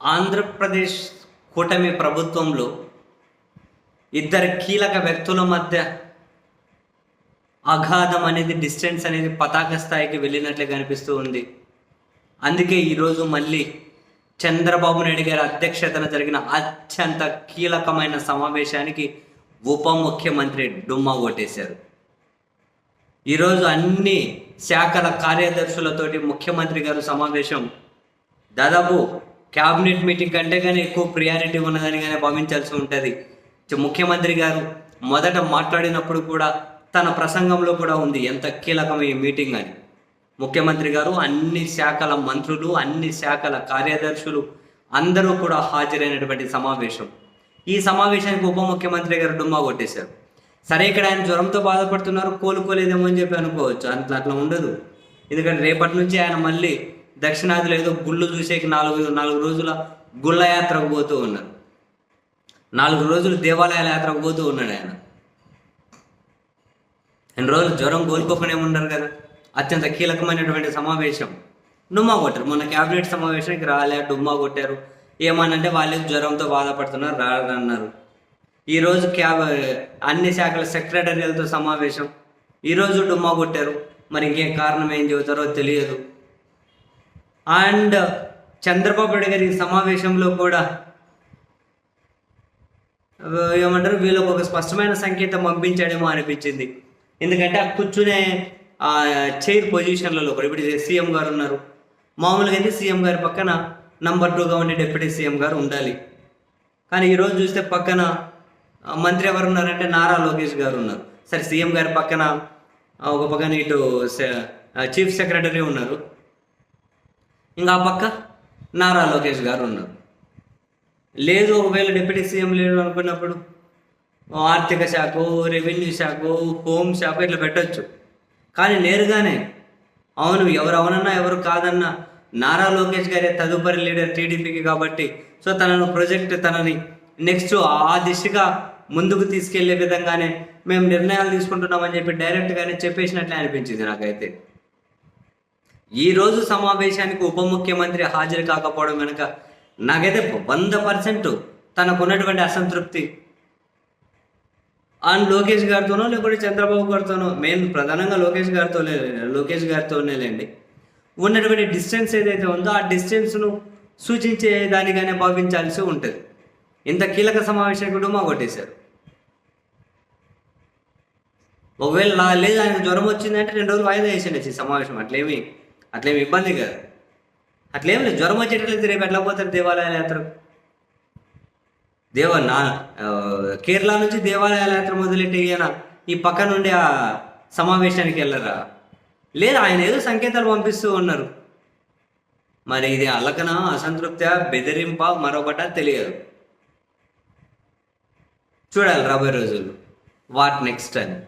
ఆంధ్రప్రదేశ్ కూటమి ప్రభుత్వంలో ఇద్దరు కీలక వ్యక్తుల మధ్య అగాధం అనేది డిస్టెన్స్ అనేది పతాక స్థాయికి వెళ్ళినట్లే కనిపిస్తూ ఉంది. అందుకే ఈరోజు మళ్ళీ చంద్రబాబు నాయుడు గారి అధ్యక్షతన జరిగిన అత్యంత కీలకమైన సమావేశానికి ఉప ముఖ్యమంత్రి డుమ్మా కొట్టేశారు. ఈరోజు అన్ని శాఖల కార్యదర్శులతోటి ముఖ్యమంత్రి గారు సమావేశం. దాదాపు క్యాబినెట్ మీటింగ్ కంటే కానీ ఎక్కువ ప్రియారిటీ ఉన్నదని కానీ భావించాల్సి ఉంటుంది. ముఖ్యమంత్రి గారు మొదట మాట్లాడినప్పుడు కూడా తన ప్రసంగంలో కూడా ఉంది ఎంత కీలకమైన మీటింగ్ అని. ముఖ్యమంత్రి గారు అన్ని శాఖల మంత్రులు అన్ని శాఖల కార్యదర్శులు అందరూ కూడా హాజరైనటువంటి సమావేశం. ఈ సమావేశానికి ఉప ముఖ్యమంత్రి గారు డుమ్మా కొట్టేశారు. సరే ఇక్కడ ఆయన జ్వరంతో బాధపడుతున్నారు కోలుకోలేదేమో అని చెప్పి అనుకోవచ్చు. అట్లా అట్లా ఉండదు. ఎందుకంటే రేపటి నుంచి ఆయన మళ్ళీ దక్షిణాదిలో ఏదో గుళ్ళు చూసేకి నాలుగు నాలుగు రోజుల గుళ్ళ యాత్రకు పోతూ ఉన్నారు నాలుగు రోజులు దేవాలయాల యాత్రకు పోతూ ఉన్నాడు ఆయన. రెండు రోజులు జ్వరం కోలుకోకనే ఉండరు కదా? అత్యంత కీలకమైనటువంటి సమావేశం. డుమ్మా కొట్టారు. మొన్న క్యాబినెట్ సమావేశానికి రాలే డుమ్మా కొట్టారు. ఏమనంటే వాళ్ళు జ్వరంతో బాధపడుతున్నారు రారన్నారు. ఈరోజు క్యాబ్ అన్ని శాఖల సెక్రటరీలతో సమావేశం. ఈరోజు డుమ్మా కొట్టారు. మరి ఇంకేం కారణం ఏం చెబుతారో తెలియదు. అండ్ చంద్రబాబు నాయుడు గారి సమావేశంలో కూడా ఏమంటారు వీళ్ళకు ఒక స్పష్టమైన సంకేతం పంపించాడేమో అనిపించింది. ఎందుకంటే ఆ కూర్చునే ఆ చైర్ పొజిషన్లలో కూడా ఇప్పుడు సీఎం గారు ఉన్నారు. మామూలుగా అయితే సీఎం గారి పక్కన నంబర్ టూగా ఉండే డిప్యూటీ సీఎం గారు ఉండాలి. కానీ ఈరోజు చూస్తే పక్కన మంత్రి ఎవరు ఉన్నారంటే నారా లోకేష్ గారు ఉన్నారు. సరే సీఎం గారి పక్కన ఒక పక్కన ఇటు చీఫ్ సెక్రటరీ ఉన్నారు. ఇంకా ఆ పక్క నారా లోకేష్ గారు ఉన్నారు. లేదు ఒకవేళ డిప్యూటీ సీఎం లేడు అనుకున్నప్పుడు ఆర్థిక శాఖ రెవెన్యూ శాఖ హోమ్ శాఖ ఇట్లా పెట్టొచ్చు. కానీ నేరుగానే అవును ఎవరు అవునన్నా ఎవరు కాదన్నా నారా లోకేష్ గారే తదుపరి లీడర్ టీడీపీకి కాబట్టి సో తనను ప్రొజెక్ట్ తనని నెక్స్ట్ ఆ దిశగా ముందుకు తీసుకెళ్ళే విధంగానే మేము నిర్ణయాలు తీసుకుంటున్నామని చెప్పి డైరెక్ట్గానే చెప్పేసినట్లే అనిపించింది నాకైతే. ఈ రోజు సమావేశానికి ఉప ముఖ్యమంత్రి హాజరు కాకపోవడం వెనుక నాకైతే వంద పర్సెంట్ తనకున్నటువంటి అసంతృప్తి. అండ్ లోకేష్ గారితోనో లేకపోతే చంద్రబాబు గారితోనో మెయిన్ ప్రధానంగా లోకేష్ గారితో లోకేష్ గారితోనే లేండి. ఉన్నటువంటి డిస్టెన్స్ ఏదైతే ఉందో ఆ డిస్టెన్స్ను సూచించే దానిగానే భావించాల్సి ఉంటుంది. ఇంత కీలక సమావేశం కూడా మా కొట్టేశారు. ఒకవేళ లేదు ఆయనకు జ్వరం వచ్చిందంటే రెండు రోజులు వాయిదా వేసిండే సమావేశం అట్లేమి అట్లేమి ఇబ్బంది కాదు. అట్లేం లేదు. జ్వరం వచ్చేటట్లయితే రేపు ఎట్లా పోతారు దేవాలయాల యాత్ర? దేవ నా కేరళ నుంచి దేవాలయాల యాత్ర మొదలెట్టి ఈయన? ఈ పక్క నుండి ఆ సమావేశానికి వెళ్ళరా? లేదు ఆయన ఏదో సంకేతాలు పంపిస్తూ ఉన్నారు. మరి ఇది అలకన అసంతృప్తి బెదిరింప మరొకట తెలియదు. చూడాలి రాబోయే రోజుల్లో. వాట్ నెక్స్ట్ అని.